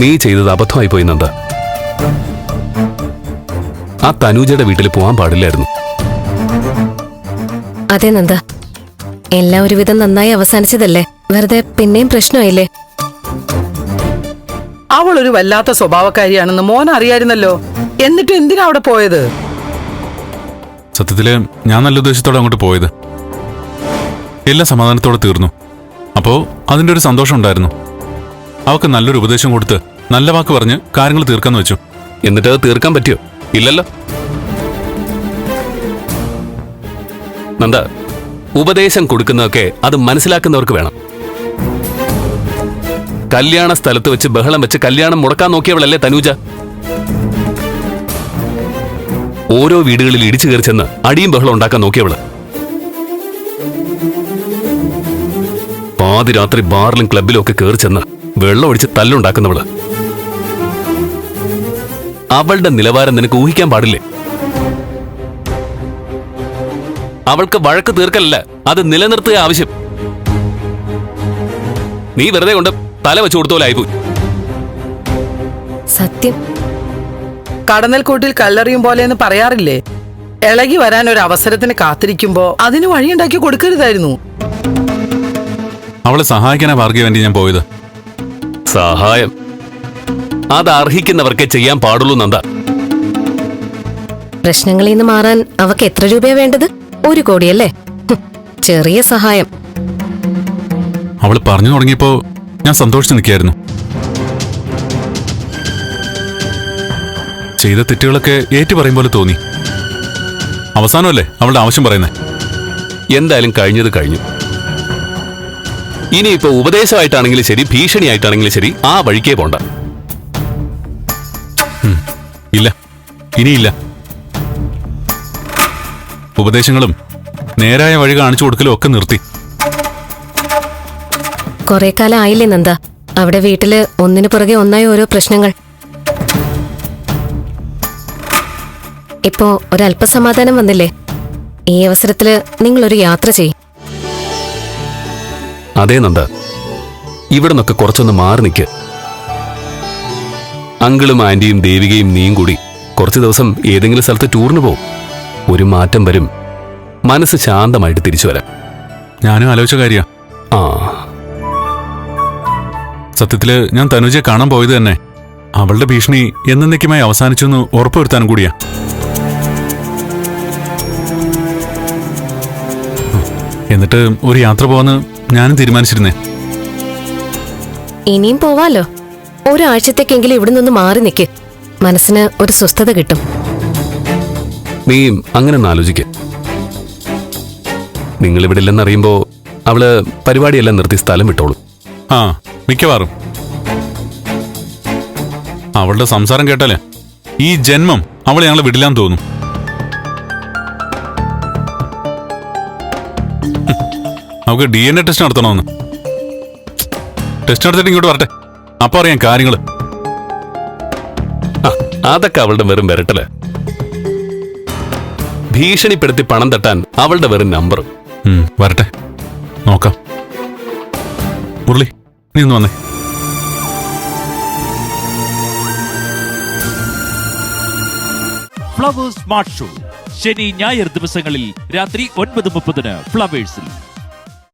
നീ ചെയ്തത് അബദ്ധമായി പോയി നന്ദ. ആ തനൂജയുടെ വീട്ടിൽ പോവാൻ പാടില്ലായിരുന്നു. അതെ നന്ദ. എല്ലാം ഒരുവിധം നന്നായി അവസാനിച്ചതല്ലേ? വെറുതെ പിന്നെയും പ്രശ്നമായില്ലേ? അവൾ ഒരു വല്ലാത്ത സ്വഭാവക്കാരിയാണെന്ന് മോൻ അറിയായിരുന്നല്ലോ. എന്നിട്ട് എന്തിനാ അവിടെ പോയത്? സത്യത്തിൽ ഞാൻ നല്ല ഉദ്ദേശത്തോടെ അങ്ങോട്ട് പോയത്. എല്ലാം സമാധാനത്തോടെ തീർന്നു. അപ്പോ അതിന്റെ ഒരു സന്തോഷം ഉണ്ടായിരുന്നു. അവക്ക് നല്ലൊരു ഉപദേശം കൊടുത്ത് നല്ല വാക്ക് പറഞ്ഞ് കാര്യങ്ങൾ തീർക്കാന്ന് വെച്ചു. എന്നിട്ട് അത് തീർക്കാൻ പറ്റിയോ? ഇല്ലല്ലോ. നന്ദ ഉപദേശം കൊടുക്കുന്നതൊക്കെ അത് മനസ്സിലാക്കുന്നവർക്ക് വേണം. കല്യാണ സ്ഥലത്ത് വെച്ച് ബഹളം വെച്ച് കല്യാണം മുടക്കാൻ നോക്കിയവളല്ലേ തനൂജ? ഓരോ വീടുകളിൽ ഇടിച്ചു കയറി ചെന്ന് അടിയും ബഹളം ഉണ്ടാക്കാൻ നോക്കിയവൾ. പാതിരാത്രി ബാറിലും ക്ലബിലും ഒക്കെ കയറി ചെന്ന് വെള്ളം ഒഴിച്ച് തല്ലുണ്ടാക്കുന്നവൾ. അവളുടെ നിലവാരം നിനക്ക് ഊഹിക്കാൻ പാടില്ലേ? അവൾക്ക് വഴക്ക് തീർക്കലല്ല അത് നിലനിർത്തുക ആവശ്യം. നീ വെറുതെ കൊണ്ട് തല വെച്ചു കൊടുത്തോലായിപ്പോയി. സത്യം. കടന്നൽ കൂട്ടിൽ കല്ലെറിയും പോലെ എന്ന് പറയാറില്ലേ? ഇളകി വരാൻ ഒരു അവസരത്തിന് കാത്തിരിക്കുമ്പോ അതിന് വഴിയുണ്ടാക്കി കൊടുക്കരുതായിരുന്നു. അവളെ സഹായിക്കാനാ ഭാർഗവ വേണ്ടി ഞാൻ പോയത്. സഹായം. അത് അർഹിക്കുന്നവർക്കേ ചെയ്യാൻ പാടുള്ളൂ നന്ദ. പ്രശ്നങ്ങളിൽ നിന്ന് മാറാൻ അവക്ക് എത്ര രൂപയാ വേണ്ടത്? ഒരു കോടിയല്ലേ? ഹും, ചെറിയ സഹായം. അവൾ പറഞ്ഞു തുടങ്ങിയപ്പോ ഞാൻ സന്തോഷിച്ചു നിൽക്കായിരുന്നു ചെയ്ത തെറ്റുകളൊക്കെ ഏറ്റു പറയും പോലെ തോന്നി. അവസാനമല്ലേ അവളുടെ ആവശ്യം പറയുന്നേ? എന്തായാലും കഴിഞ്ഞത് കഴിഞ്ഞു. ഇനിയിപ്പോ ഉപദേശമായിട്ടാണെങ്കിലും ശരി ഭീഷണിയായിട്ടാണെങ്കിലും ശരി ആ വഴിക്കേ പോണ്ട. ഇല്ല ഇനിയില്ല. ഉപദേശങ്ങളും നേരായ വഴി കാണിച്ചു കൊടുക്കലും ഒക്കെ നിർത്തി. കുറെ കാലം ആയില്ലേ നന്ദ. അവിടെ വീട്ടിൽ ഒന്നിനു പുറകെ ഒന്നായി ഓരോ പ്രശ്നങ്ങൾ. ഇപ്പോ ഒരല്പസമാധാനം വന്നില്ലേ? ഈ അവസരത്തിൽ നിങ്ങളൊരു യാത്ര ചെയ്യും. അതേ നന്ദ. ഇവിടെ നിന്നൊക്കെ കുറച്ചൊന്ന് മാറി നിൽക്ക് അങ്കിളും ആന്റിയും ദേവികയും നീയും കൂടി കുറച്ച് ദിവസം ഏതെങ്കിലും സ്ഥലത്ത് ടൂറിന് പോകും ഒരു മാറ്റം വരും. മനസ്സ് ശാന്തമായിട്ട് തിരിച്ചു വരാം. ഞാനും ആലോചിച്ച കാര്യ. ആ. സത്യത്തിൽ ഞാൻ തനുജയെ കാണാൻ പോയത് തന്നെ. അവളുടെ ഭീഷണി എന്നേക്കുമായി അവസാനിച്ചു എന്ന് ഉറപ്പുവരുത്താനും കൂടിയാ. എന്നിട്ട് ഒരു യാത്ര പോവാന്ന് ഞാനും തീരുമാനിച്ചിരുന്നേ. ഇനിയും പോവാലോ? ഒരാഴ്ചത്തേക്കെങ്കിലും ഇവിടെ നിന്ന് മാറി നിൽക്ക് മനസ്സിന് ഒരു സ്വസ്ഥത കിട്ടും. നീ അങ്ങനെ ഒന്ന് ആലോചിക്ക. നിങ്ങൾ ഇവിടെ ഇല്ലെന്നറിയുമ്പോ അവൾ പരിപാടിയെല്ലാം നിർത്തി സ്ഥലം വിട്ടോളൂ. ആ മിക്കവാറും. അവളുടെ സംസാരം കേട്ടാലേ? ഈ ജന്മം അവളെ ഞങ്ങളെ വിടില്ലാന്ന് തോന്നും. നമുക്ക് ഡി എൻ എ ടെസ്റ്റ് നടത്തണമെന്ന്. ടെസ്റ്റ് നടത്തിയിട്ട് ഇങ്ങോട്ട് വരട്ടെ. അപ്പൊ അറിയാം കാര്യങ്ങൾ. ആ, അതൊക്കെ അവളുടെ വെറും വരട്ടൽ. ഭീഷണിപ്പെടുത്തി പണം തട്ടാൻ അവളുടെ വെറും നമ്പർ വരട്ടെ. നോക്കാം. മുരളി നീ ഒന്ന് വന്നേ. ഫ്ലവേഴ്സ് സ്മാർട്ട് ഷോ ശനി ഞായർ ദിവസങ്ങളിൽ രാത്രി ഒൻപത് മുപ്പതിന് ഫ്ലവേഴ്സിൽ